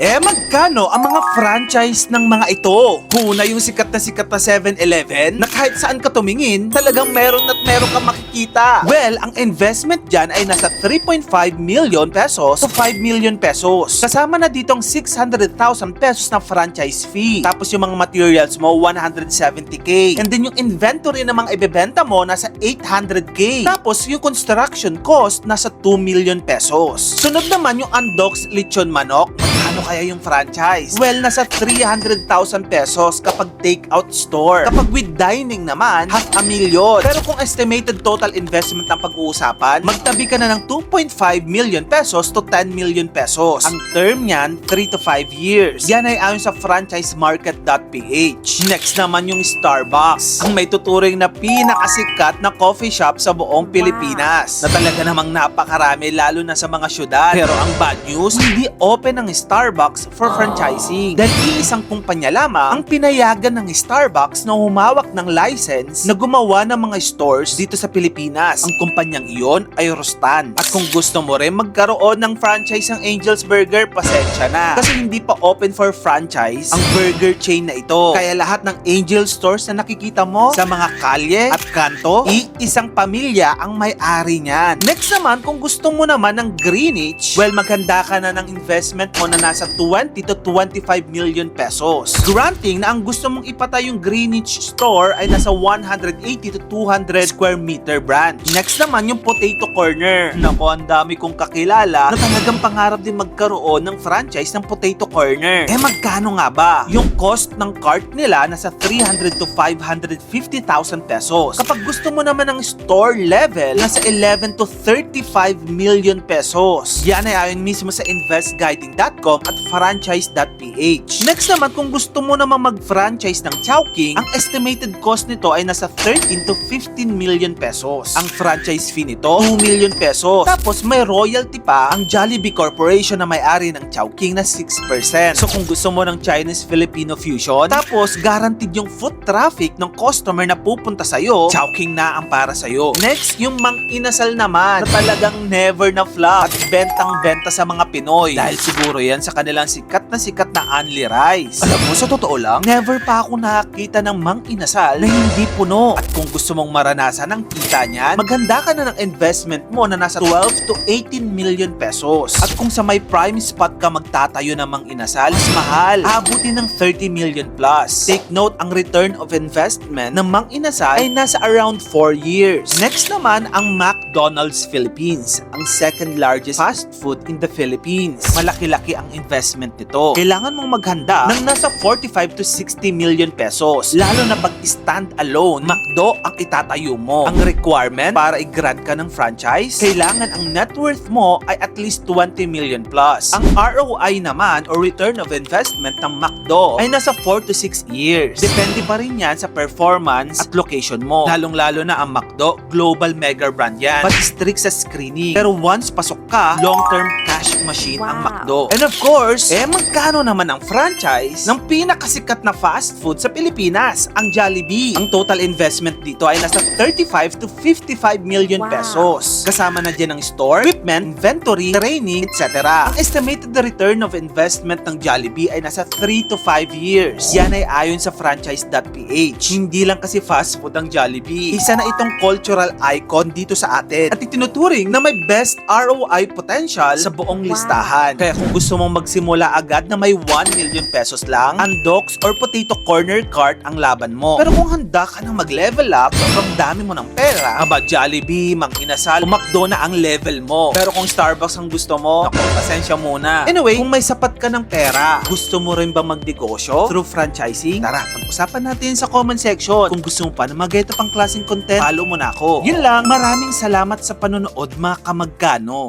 Eh magkano ang mga franchise ng mga ito? Una yung sikat na sikat na 7-Eleven na kahit saan ka tumingin, talagang meron at meron kang makikita. Well, ang investment dyan ay nasa 3.5 million pesos to 5 million pesos. Kasama na ditong 600,000 pesos na franchise fee. Tapos yung mga materials mo, 170k. And then yung inventory na mga ibebenta mo, nasa 800k. Tapos yung construction cost, nasa 2 million pesos. Sunod naman yung Undox Lechon Manok. Kaya yung franchise? Well, nasa 300,000 pesos kapag take-out store. Kapag with dining naman, half a million. Pero kung estimated total investment ang pag-uusapan, magtabi ka na ng 2.5 million pesos to 10 million pesos. Ang term niyan, 3 to 5 years. Yan ay ayon sa franchisemarket.ph. Next naman yung Starbucks. Ang may tuturing na pinakasikat na coffee shop sa buong Pilipinas. Na talaga namang napakarami lalo na sa mga syudad. Pero ang bad news, hindi open ang Starbucks for franchising. Dahil iisang kumpanya lamang ang pinayagan ng Starbucks na humawak ng license na gumawa ng mga stores dito sa Pilipinas. Ang kumpanyang iyon ay Rostan. At kung gusto mo rin magkaroon ng franchise ng Angel's Burger, pasensya na. Kasi hindi pa open for franchise ang burger chain na ito. Kaya lahat ng Angel stores na nakikita mo sa mga kalye at kanto, iisang pamilya ang may-ari niyan. Next naman, kung gusto mo naman ng Greenwich, well, maghanda ka na ng investment mo na nasa 20 to 25 million pesos. Granting na ang gusto mong ipatay yung Greenwich store ay nasa 180 to 200 square meter branch. Next naman yung Potato Corner. Nako, ang dami kong kakilala na talagang pangarap din magkaroon ng franchise ng Potato Corner. Eh magkano nga ba? Yung cost ng cart nila nasa 300 to 550,000 pesos. Kapag gusto mo naman ng store level, nasa 11 to 35 million pesos. Yan ay ayon mismo sa investguiding.com at franchise.ph. Next naman, kung gusto mo naman mag-franchise ng Chowking, ang estimated cost nito ay nasa 13 to 15 million pesos. Ang franchise fee nito, 2 million pesos. Tapos may royalty pa ang Jollibee Corporation na may-ari ng Chowking na 6%. So kung gusto mo ng Chinese-Filipino fusion, tapos guaranteed yung foot traffic ng customer na pupunta sa'yo, Chowking na ang para sa'yo. Next, yung Mang Inasal naman na talagang never na flop at bentang-benta sa mga Pinoy. Dahil siguro yan sa kanilang sikat na sikat na Only Rice. Alam mo, sa totoo lang, never pa ako nakakita ng Mang Inasal na hindi puno. At kung gusto mong maranasan ang kita niyan, maghanda ka na ng investment mo na nasa 12 to 18 million pesos. At kung sa may prime spot ka magtatayo ng Mang Inasal, mas mahal. Abutin ng 30 million plus. Take note, ang return of investment ng Mang Inasal ay nasa around 4 years. Next naman, ang McDonald's Philippines, ang second largest fast food in the Philippines. Malaki-laki ang investment nito. Kailangan mong maghanda ng nasa 45 to 60 million pesos. Lalo na pag stand alone, McDo ang itatayo mo. Ang requirement para i-grant ka ng franchise, kailangan ang net worth mo ay at least 20 million plus. Ang ROI naman or return of investment ng McDo ay nasa 4 to 6 years. Depende pa rin yan sa performance at location mo. Lalong-lalo na ang McDo, global mega brand yan. But strict sa screening. Pero once pasok ka, long-term cash machine ang Wow. McDo. And of course, eh magkano naman ang franchise ng pinakasikat na fast food sa Pilipinas, ang Jollibee. Ang total investment dito ay nasa 35 to 55 million Wow. pesos. Kasama na dyan ang store, equipment, inventory, training, etc. Ang estimated return of investment ng Jollibee ay nasa 3 to 5 years. Yan ay ayon sa franchise.ph. Hindi lang kasi fast food ang Jollibee. Isa na itong cultural icon dito sa atin at itinuturing na may best ROI potential sa buong Wow. listahan. Kaya kung gusto mong magsimula agad na may 1 million pesos lang, Undox or Potato Corner Cart ang laban mo. Pero kung handa ka nang mag-level up, sobrang dami mo ng pera, aba Jollibee, Mang Inasal, umakdo na ang level mo. Pero kung Starbucks ang gusto mo, naku, pasensya muna. Anyway, kung may sapat ka ng pera, gusto mo rin ba magnegosyo through franchising? Tara, pag-usapan natin sa comment section. Kung gusto mo pa na mag pang klaseng content, follow mo na ako. Yun lang, maraming salamat sa panonood mga kamagkano.